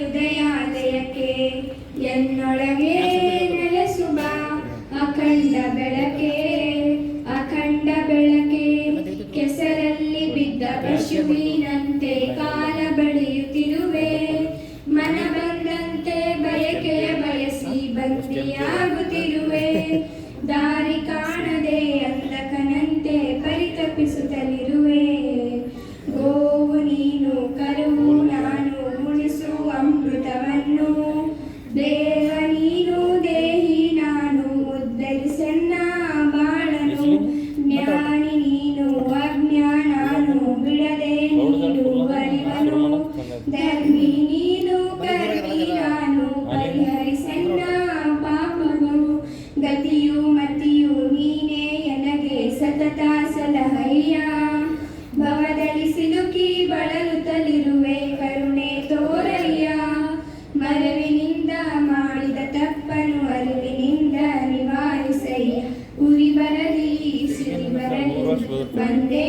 ಹೃದಯಾಲಯಕ್ಕೆ ಎನ್ನೊಳಗೆ ನೆಲೆಸುವ ಅಖಂಡ ಬೆಳಕೆ ಅಖಂಡ ಬೆಳಕೆ, ಕೆಸರಲ್ಲಿ ಬಿದ್ದ ಪಶುವಿನಂತೆ ಕಾಲ ಬಳಿಯುತ್ತಿರುವೆ. ಮನ ಬಂದಂತೆ ಬಯಕೆಯ ಬಯಸಿ ಬಂತಿಯಾಗುತ್ತಿರುವೆ ದಾರಿ ಕಾಣದೆ ಅಂದಕನಂತೆ ಪರಿತಪಿಸುತ್ತಲಿರುವೆ. ಗೋವು ನೀನು ಕರುವು ಧರ್ಮಿ ನೀನು ಕರ್ಮಿ ನಾನು ಪರಿಹರಿಸಣ್ಣ ಪಾಪಗಳು. ಗತಿಯು ಮತಿಯು ನೀನೇ ಎನಗೆ ಸತತ ಸಲಹಯ್ಯ ಭವದಲ್ಲಿ ಸಿಲುಕಿ ಬಳಲುತ್ತಲಿರುವೆ ಕರುಣೆ ತೋರಯ್ಯ. ಮರವಿನಿಂದ ಮಾಡಿದ ತಪ್ಪನು ಅರಿವಿನಿಂದ ನಿವಾರಿಸಯ್ಯ. ಉರಿ ಬರಲಿ, ಸಿರಿ ಬರಲಿ, ಬಂದೇ